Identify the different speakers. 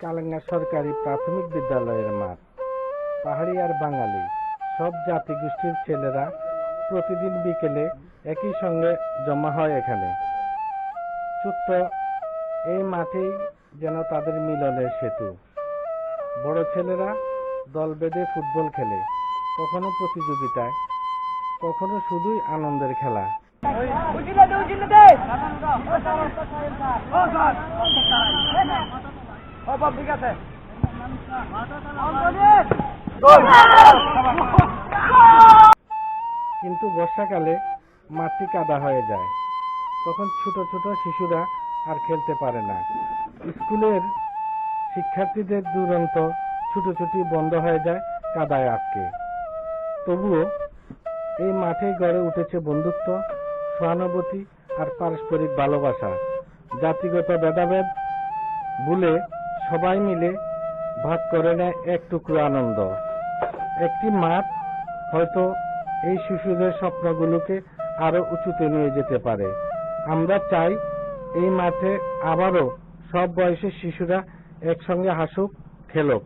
Speaker 1: কালেঙ্গা সরকারি প্রাথমিক বিদ্যালয়ের মাঠ পাহাড়ি আর বাঙালি সব জাতিগোষ্ঠীর ছেলেরা প্রতিদিন বিকেলে একই সঙ্গে জমা হয় এখানে ছোট্ট এই মাঠেই যেন তাদের মিলনের সেতু বড় ছেলেরা দল বেঁধে ফুটবল খেলে কখনো প্রতিযোগিতায় কখনো শুধুই আনন্দের খেলা
Speaker 2: আছে।
Speaker 1: কিন্তু বর্ষাকালে মাটি কাদা হয়ে যায়। তখন ছোট ছোট শিশুরা আর খেলতে পারে না। স্কুলের শিক্ষার্থীদের দুরন্ত ছুটোছুটি বন্ধ হয়ে যায় কাদায় আটকে। তবুও এই মাঠে গড়ে উঠেছে বন্ধুত্ব, সহানুভূতি আর পারস্পরিক ভালোবাসা। জাতিগত ভেদাভেদ ভুলে সবাই মিলে ভাগ করে নেয় এক টুকরো আনন্দ। একটি মাঠ হয়তো এই শিশুদের স্বপ্নগুলোকে আরও উঁচুতে নিয়ে যেতে পারে। আমরা চাই এই মাঠে আবারও সব বয়সের শিশুরা একসঙ্গে হাসুক, খেলুক।